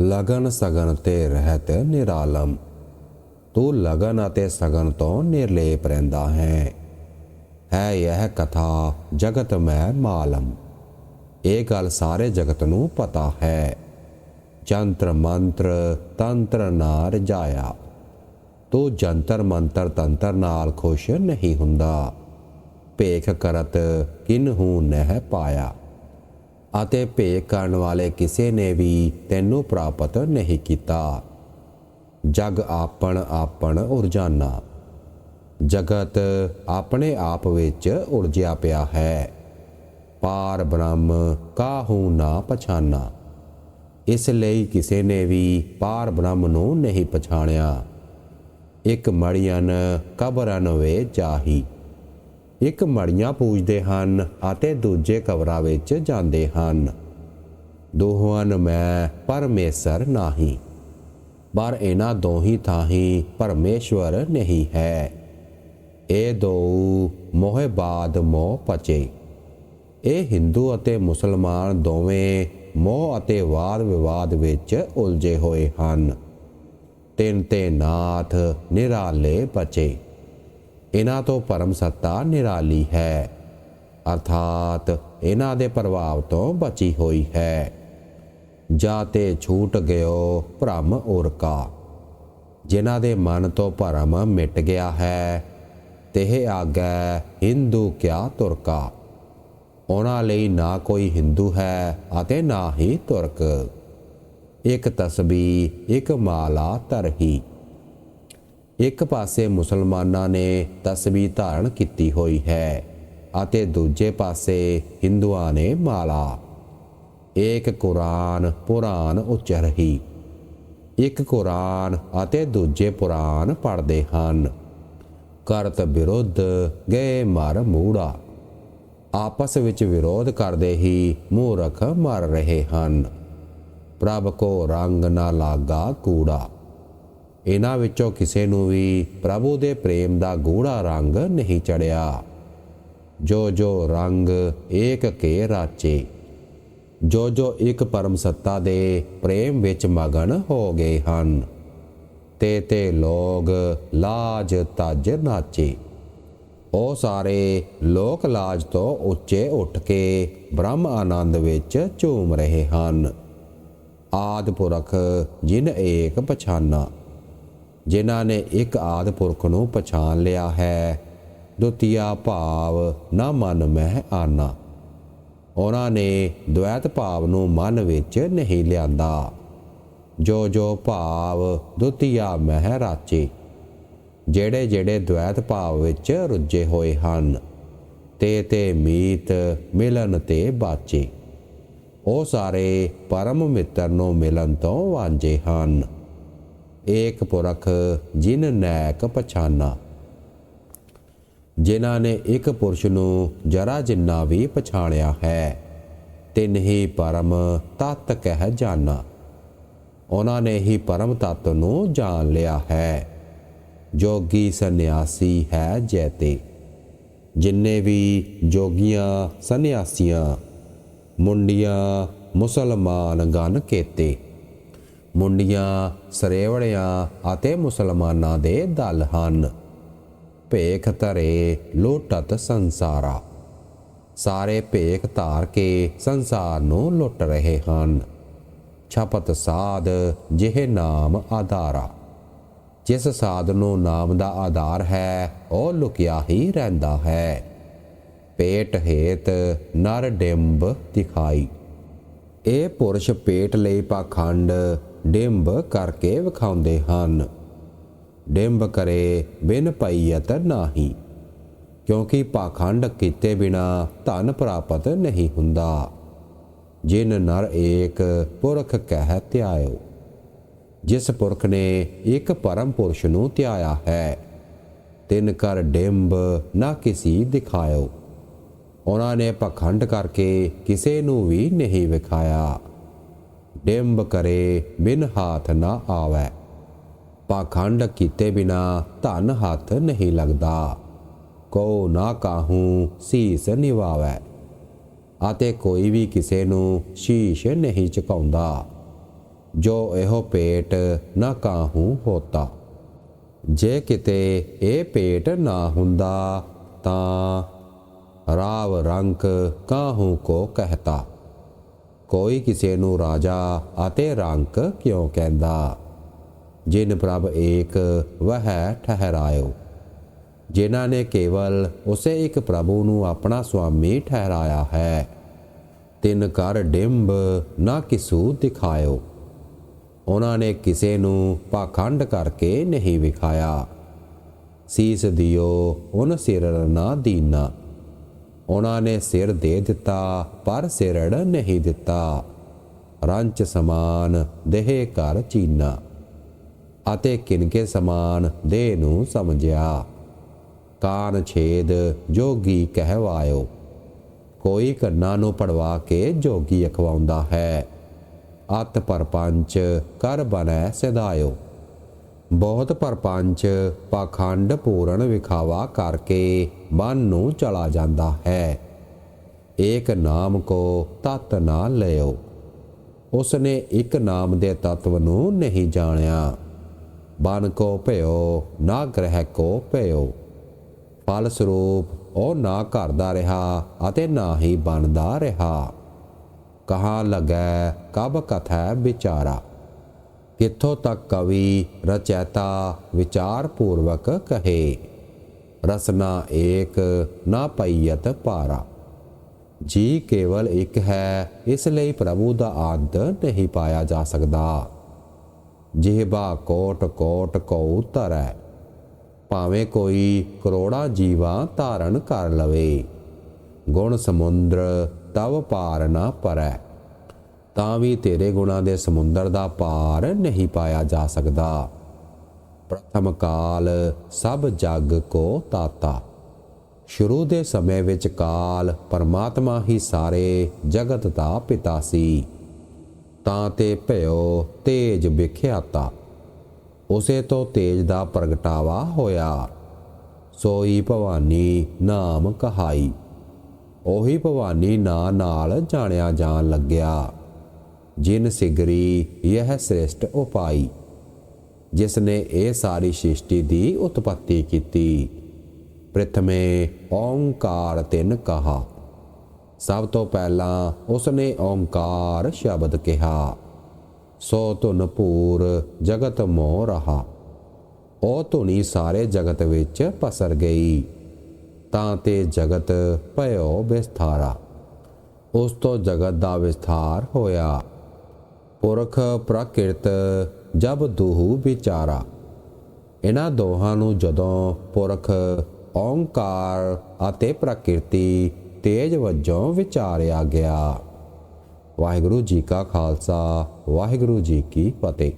ਲਗਨ ਸਗਨ ਤੇ ਰਹਿਤ ਨਿਰਾਲਮ। ਤੂੰ ਲਗਨ ਅਤੇ ਸਗਨ ਤੋਂ ਨਿਰਲੇਪ ਰਹਿੰਦਾ ਹੈ। ਹੈ ਇਹ ਕਥਾ ਜਗਤ ਮੈਂ ਮਾਲਮ। ਇਹ ਗੱਲ ਸਾਰੇ ਜਗਤ ਨੂੰ ਪਤਾ ਹੈ। ਜੰਤਰ ਮੰਤਰ ਤੰਤਰ ਨਾ ਰਜਾਇਆ ਤੂੰ ਜੰਤਰ ਮੰਤਰ ਤੰਤਰ ਨਾਲ ਖੁਸ਼ ਨਹੀਂ ਹੁੰਦਾ। ਭੇਖ ਕਰਤ ਕਿਨਹੂ ਨਹਿ ਪਾਇਆ। ਅਤੇ ਭੇਖ ਕਰਨ ਵਾਲੇ ਕਿਸੇ ਨੇ ਵੀ ਤੈਨੂੰ ਪ੍ਰਾਪਤ ਨਹੀਂ ਕੀਤਾ। ਜਗ ਆਪਣ ਆਪਣ ਉਰਜਾਨਾ। ਜਗਤ ਆਪਣੇ ਆਪ ਵਿੱਚ ਉਲਝਿਆ ਪਿਆ ਹੈ। ਪਾਰ ਬ੍ਰਹਮ ਕਾਹੂ ਨਾ ਪਛਾਨਾ। ਇਸ ਲਈ ਕਿਸੇ ਨੇ ਵੀ ਪਾਰ ਬ੍ਰਹਮ ਨੂੰ ਨਹੀਂ ਪਛਾਣਿਆ। ਇੱਕ ਮੜੀਆਂ ਕਬਰਨ ਵੇ ਚਾਹੀ ਇੱਕ ਮੜੀਆਂ ਪੂਜਦੇ ਹਨ ਅਤੇ ਦੂਜੇ ਕਬਰਾਂ ਵਿੱਚ ਜਾਂਦੇ ਹਨ। ਦੋਹਾਂ ਮੈਂ ਪਰਮੇਸ਼ਰ ਨਹੀਂ, ਪਰ ਇਹਨਾਂ ਦੋਹੀ ਥਾਹੀਂ ਪਰਮੇਸ਼ਵਰ ਨਹੀਂ ਹੈ। ਇਹ ਦੋ ਮੋਹ ਬਾਦ ਮੋਹ ਪਚੇ। ਇਹ ਹਿੰਦੂ ਅਤੇ ਮੁਸਲਮਾਨ ਦੋਵੇਂ ਮੋਹ ਅਤੇ ਵਾਦ ਵਿਵਾਦ ਵਿੱਚ ਉਲਝੇ ਹੋਏ ਹਨ। ਤਿੰਨ ਤੇ ਨਾਥ ਨਿਰਾਲੇ ਪਚੇ। ਇਹਨਾਂ ਤੋਂ ਪਰਮ ਸੱਤਾ ਨਿਰਾਲੀ ਹੈ। ਅਰਥਾਤ ਇਹਨਾਂ ਦੇ ਪ੍ਰਭਾਵ ਤੋਂ ਬਚੀ ਹੋਈ ਹੈ। ਜਾਤੇ ਛੂਟ ਗਿਓ ਭ੍ਰਮ ਉਰਕਾ ਜਿਨ੍ਹਾਂ ਦੇ ਮਨ ਤੋਂ ਭਰਮ ਮਿਟ ਗਿਆ ਹੈ, ਤੇ ਆਗੈ ਹਿੰਦੂ ਕਿਆ ਤੁਰਕਾ? ਉਹਨਾਂ ਲਈ ਨਾ ਕੋਈ ਹਿੰਦੂ ਹੈ ਅਤੇ ਨਾ ਹੀ ਤੁਰਕ। ਇੱਕ ਤਸਬੀ ਇੱਕ ਮਾਲਾ ਤਰਹੀ। ਇੱਕ ਪਾਸੇ ਮੁਸਲਮਾਨਾਂ ਨੇ ਤਸਬੀ ਧਾਰਨ ਕੀਤੀ ਹੋਈ ਹੈ ਅਤੇ ਦੂਜੇ ਪਾਸੇ ਹਿੰਦੂਆਂ ਨੇ ਮਾਲਾ। ਇੱਕ ਕੁਰਾਨ ਪੁਰਾਨ ਉਚਰਹੀ ਇੱਕ ਕੁਰਾਨ ਅਤੇ ਦੂਜੇ ਪੁਰਾਨ ਪੜ੍ਹਦੇ ਹਨ। ਕਰਤ ਵਿਰੁੱਧ ਗਏ ਮਰ ਮੂੜਾ। ਆਪਸ ਵਿੱਚ ਵਿਰੋਧ ਕਰਦੇ ਹੀ ਮੂਰਖ ਮਰ ਰਹੇ ਹਨ। ਪ੍ਰਭ ਕੋ ਰੰਗ ਨਾ ਲਾਗਾ ਕੂੜਾ। ਇਹਨਾਂ ਵਿੱਚੋਂ ਕਿਸੇ ਨੂੰ ਵੀ ਪ੍ਰਭੂ ਦੇ ਪ੍ਰੇਮ ਦਾ ਗੂੜਾ ਰੰਗ ਨਹੀਂ ਚੜਿਆ। ਜੋ ਜੋ ਰੰਗ ਏਕ ਕੇ ਰਾਚੇ, ਜੋ ਜੋ ਇੱਕ ਪਰਮ ਸੱਤਾ ਦੇ ਪ੍ਰੇਮ ਵਿੱਚ ਮਗਨ ਹੋ ਗਏ ਹਨ, ਤੇ ਤੇ ਲੋਗ ਲਾਜ ਤਜ ਨਾਚੇ। ਉਹ ਸਾਰੇ ਲੋਕ ਲਾਜ ਤੋਂ ਉੱਚੇ ਉੱਠ ਕੇ ਬ੍ਰਹਮ ਆਨੰਦ ਵਿੱਚ ਝੂਮ ਰਹੇ ਹਨ। ਆਦਿ ਪੁਰਖ ਜਿਨ ਏਕ ਪਛਾਨਾ। ਜਿਨ੍ਹਾਂ ਨੇ ਇੱਕ ਆਦ ਪੁਰਖ ਨੂੰ ਪਛਾਣ ਲਿਆ ਹੈ, ਦੁਤੀਆ ਭਾਵ ਨਾ ਮਨ ਮਹਿ ਆਨਾ। ਉਹਨਾਂ ਨੇ ਦ્વੈਤ ਭਾਵ ਨੂੰ ਮਨ ਵਿੱਚ ਨਹੀਂ ਲਿਆਂਦਾ। ਜੋ ਜੋ ਭਾਵ ਦੁਤੀਆ ਮਹਿ ਰਾਚੇ, ਜਿਹੜੇ ਜਿਹੜੇ ਦ્વੈਤ ਭਾਵ ਵਿੱਚ ਰੁੱਝੇ ਹੋਏ ਹਨ, ਤੇ ਤੇ ਮੀਤ ਮਿਲਨ ਤੇ ਬਾਚੇ। ਉਹ ਸਾਰੇ ਪਰਮ ਮਿੱਤਰ ਨੂੰ ਮਿਲਨ ਤੋਂ ਵਾਂਝੇ ਹਨ। ਏਕ ਪੁਰਖ ਜਿਨ ਨੈਕ ਪਛਾਨਾ। ਜਿਨ੍ਹਾਂ ਨੇ ਇੱਕ ਪੁਰਸ਼ ਨੂੰ ਜਰਾ ਜਿੰਨਾ ਵੀ ਪਛਾਣਿਆ ਹੈ, ਤਿਨ ਹੀ ਪਰਮ ਤਤ ਕਹਿ ਜਾਣਾ ਉਹਨਾਂ ਨੇ ਹੀ ਪਰਮ ਤਤ ਨੂੰ ਜਾਣ ਲਿਆ ਹੈ। ਜੋਗੀ ਸੰਨਿਆਸੀ ਹੈ ਜੈਤੇ। ਜਿੰਨੇ ਵੀ ਜੋਗੀਆਂ ਸੰਨਿਆਸੀਆਂ, ਮੁੰਡੀਆਂ, ਮੁਸਲਮਾਨ ਗਨ ਕੇਤੇ। ਮੁੰਡੀਆਂ ਸਰੇਵੜਿਆਂ ਅਤੇ ਮੁਸਲਮਾਨਾਂ ਦੇ ਦਲ ਹਨ। ਭੇਖ ਧਰੇ ਲੋਟਤ ਸੰਸਾਰਾ। ਸਾਰੇ ਭੇਖ ਧਾਰ ਕੇ ਸੰਸਾਰ ਨੂੰ ਲੁੱਟ ਰਹੇ ਹਨ। ਛਪਤ ਸਾਧ ਜਿਹੇ ਨਾਮ ਆਧਾਰਾ। ਜਿਸ ਸਾਧ ਨੂੰ ਨਾਮ ਦਾ ਆਧਾਰ ਹੈ, ਉਹ ਲੁਕਿਆ ਹੀ ਰਹਿੰਦਾ ਹੈ। ਪੇਟ ਹੇਤ ਨਰ ਡਿੰਬ ਦਿਖਾਈ। ਇਹ ਪੁਰਸ਼ ਪੇਟ ਲਈ ਪਾਖੰਡ ਡਿੰਬ ਕਰਕੇ ਵਿਖਾਉਂਦੇ ਹਨ। ਡਿੰਬ ਕਰੇ ਬਿਨ ਪਈਅਤ ਨਾਹੀ, ਕਿਉਂਕਿ ਪਾਖੰਡ ਕੀਤੇ ਬਿਨਾ ਧਨ ਪ੍ਰਾਪਤ ਨਹੀਂ ਹੁੰਦਾ। ਜਿਨ ਨਰ ਏਕ ਪੁਰਖ ਕਹਿ ਧਿਆਇਓ, ਜਿਸ ਪੁਰਖ ਨੇ ਇੱਕ ਪਰਮ ਪੁਰਸ਼ ਨੂੰ ਧਿਆਇਆ ਹੈ, ਤਿਨ ਕਰ ਡਿੰਬ ਨਾ ਕਿਸੇ ਦਿਖਾਇਓ। ਉਹਨਾਂ ਨੇ ਪਖੰਡ ਕਰਕੇ ਕਿਸੇ ਨੂੰ ਵੀ ਨਹੀਂ ਵਿਖਾਇਆ। ਡਿੰਬ ਕਰੇ, ਬਿਨ ਹਾਥ ਨਾ ਆਵੇ। ਪਾਖੰਡ ਕੀਤੇ ਬਿਨਾ ਧਨ ਹੱਥ ਨਹੀਂ ਲੱਗਦਾ। ਕੋ ਨਾ ਕਾਹੂ ਸੀਸ ਨਿਵਾਵੇ। ਅਤੇ ਕੋਈ ਵੀ ਕਿਸੇ ਨੂੰ ਸ਼ੀਸ਼ ਨਹੀਂ ਚੁਕਾਉਂਦਾ ਜੋ ਇਹੋ ਪੇਟ ਨਾ ਕਾਹੂ ਹੋਤਾ। ਜੇ ਕਿਤੇ ਇਹ ਪੇਟ ਨਾ ਹੁੰਦਾ ਤਾਂ ਰਾਵ ਰੰਕ ਕਾਹੂ ਕੋ ਕਹਤਾ। ਕੋਈ ਕਿਸੇ ਨੂੰ ਰਾਜਾ ਅਤੇ ਰੰਕ ਕਿਉਂ ਕਹਿੰਦਾ? ਜਿਨ ਪ੍ਰਭ ਏਕ ਵਹਿ ਠਹਿਰਾਇਓ। ਜਿਨ੍ਹਾਂ ਨੇ ਕੇਵਲ ਉਸੇ ਇੱਕ ਪ੍ਰਭੂ ਨੂੰ ਆਪਣਾ ਸੁਆਮੀ ਠਹਿਰਾਇਆ ਹੈ, ਤਿੰਨ ਕਰ ਡਿੰਬ ਨਾ ਕਿਸੂ ਦਿਖਾਇਓ। ਉਹਨਾਂ ਨੇ ਕਿਸੇ ਨੂੰ ਪਾਖੰਡ ਕਰਕੇ ਨਹੀਂ ਵਿਖਾਇਆ। ਸੀਸ ਦਿਓ ਉਹਨ ਸਿਰ ਨਾ ਦੀਨਾ। ਉਹਨਾਂ ਨੇ ਸਿਰ ਦੇ ਦਿੱਤਾ, ਪਰ ਸਿਰੜ ਨਹੀਂ ਦਿੱਤਾ। ਰੰਚ ਸਮਾਨ ਦੇਹ ਘਰ ਚੀਨਾ ਅਤੇ ਕਿਨਕੇ ਸਮਾਨ ਦੇਹ ਨੂੰ ਸਮਝਿਆ। ਕਾਨ ਛੇਦ ਜੋਗੀ ਕਹਿਵਾਇਓ, ਕੋਈ ਕੰਨਾਂ ਨੂੰ ਪੜਵਾ ਕੇ ਜੋਗੀ ਅਖਵਾਉਂਦਾ ਹੈ। ਅਤ ਪਰਪੰਚ ਕਰ ਬਨੈ ਸਿਧਾਇਓ ਬਹੁਤ ਪਰਪੰਚ, ਪਾਖੰਡ ਪੂਰਨ ਵਿਖਾਵਾ ਕਰਕੇ ਮਨ ਨੂੰ ਚਲਾ ਜਾਂਦਾ ਹੈ। ਏਕ ਨਾਮ ਕੋ ਤਤ ਨਾ ਲਿਓ ਉਸਨੇ ਇੱਕ ਨਾਮ ਦੇ ਤਤਵ ਨੂੰ ਨਹੀਂ ਜਾਣਿਆ। ਬਨ ਕੋ ਭਇਓ, ਨਾ ਗ੍ਰਹਿ ਕੋ ਭਇਓ। ਫਲ ਸਰੂਪ ਉਹ ਨਾ ਕਰਦਾ ਰਿਹਾ ਅਤੇ ਨਾ ਹੀ ਬਣਦਾ ਰਿਹਾ। ਕਹਾ ਲੱਗੈ, ਕਬ ਕਥੈ ਵਿਚਾਰਾ। ਕਿੱਥੋਂ ਤੱਕ ਕਵੀ ਰਚੈਤਾ ਵਿਚਾਰ ਪੂਰਵਕ ਕਹੇ? ਰਸਨਾ ਏਕ ਨਾ ਪਈਅਤ ਪਾਰਾ। ਜੀ ਕੇਵਲ ਇੱਕ ਹੈ, ਇਸ ਲਈ ਪ੍ਰਭੂ ਦਾ ਆਦ ਨਹੀਂ ਪਾਇਆ ਜਾ ਸਕਦਾ। ਜਿਹਬਾ ਕੋਟ ਕੋਟ ਕੋ ਧਰੈ। ਭਾਵੇਂ ਕੋਈ ਕਰੋੜਾਂ ਜੀਵਾਂ ਧਾਰਨ ਕਰ ਲਵੇ। ਗੁਣ ਸਮੁੰਦਰ ਤਵ ਪਾਰ ਨਾ ਪਰੈ। ਤਾਂ ਵੀ ਤੇਰੇ ਗੁਣਾਂ ਦੇ ਸਮੁੰਦਰ ਦਾ ਪਾਰ ਨਹੀਂ ਪਾਇਆ ਜਾ ਸਕਦਾ। ਪ੍ਰਥਮ ਕਾਲ ਸਭ ਜਗ ਕੋ ਤਾਤਾ। ਸ਼ੁਰੂ ਦੇ ਸਮੇਂ ਵਿੱਚ ਕਾਲ ਪਰਮਾਤਮਾ ਹੀ ਸਾਰੇ ਜਗਤ ਦਾ ਪਿਤਾ ਸੀ। ਤਾਂ ਤੇ ਭਇਓ ਤੇਜ ਵਿਖਿਆਤਾ। ਉਸੇ ਤੋਂ ਤੇਜ ਦਾ ਪ੍ਰਗਟਾਵਾ ਹੋਇਆ। ਸੋਈ ਭਵਾਨੀ ਨਾਮ ਕਹਾਈ। ਉਹੀ ਭਵਾਨੀ ਨਾਂ ਨਾਲ ਜਾਣਿਆ ਜਾਣ ਲੱਗਿਆ। ਜਿਨ ਸਿਗਰੀ ਇਹ ਸ੍ਰੇਸ਼ਟ ਉਪਾਈ ਜਿਸ ਨੇ ਇਹ ਸਾਰੀ ਸ੍ਰਿਸ਼ਟੀ ਦੀ ਉਤਪਤੀ ਕੀਤੀ। ਪ੍ਰਥਮੇ ਓੰਕਾਰ ਤਿਨ ਕਹਾ। ਸਭ ਤੋਂ ਪਹਿਲਾਂ ਉਸ ਨੇ ਓੰਕਾਰ ਸ਼ਬਦ ਕਿਹਾ। ਸੋ ਧੁਨ ਪੂਰ ਜਗਤ ਮੋਹ ਰਹਾ। ਉਹ ਧੁਨੀ ਸਾਰੇ ਜਗਤ ਵਿੱਚ ਪਸਰ ਗਈ, ਤਾਂ ਤੇ ਜਗਤ ਭਇਓ ਵਿਸਥਾਰਾ। ਉਸ ਤੋਂ ਜਗਤ ਦਾ ਵਿਸਥਾਰ ਹੋਇਆ। ਪੁਰਖ ਪ੍ਰਕਿਰਤ ਜਬ ਦੂਹੂ ਵਿਚਾਰਾ। ਇਹਨਾਂ ਦੋਹਾਂ ਨੂੰ ਜਦੋਂ ਪੁਰਖ ਓੰਕਾਰ ਅਤੇ ਪ੍ਰਕਿਰਤੀ ਤੇਜ ਵਜੋਂ ਵਿਚਾਰਿਆ ਗਿਆ। ਵਾਹਿਗੁਰੂ ਜੀ ਕਾ ਖਾਲਸਾ, ਵਾਹਿਗੁਰੂ ਜੀ ਕੀ ਫਤਿਹ।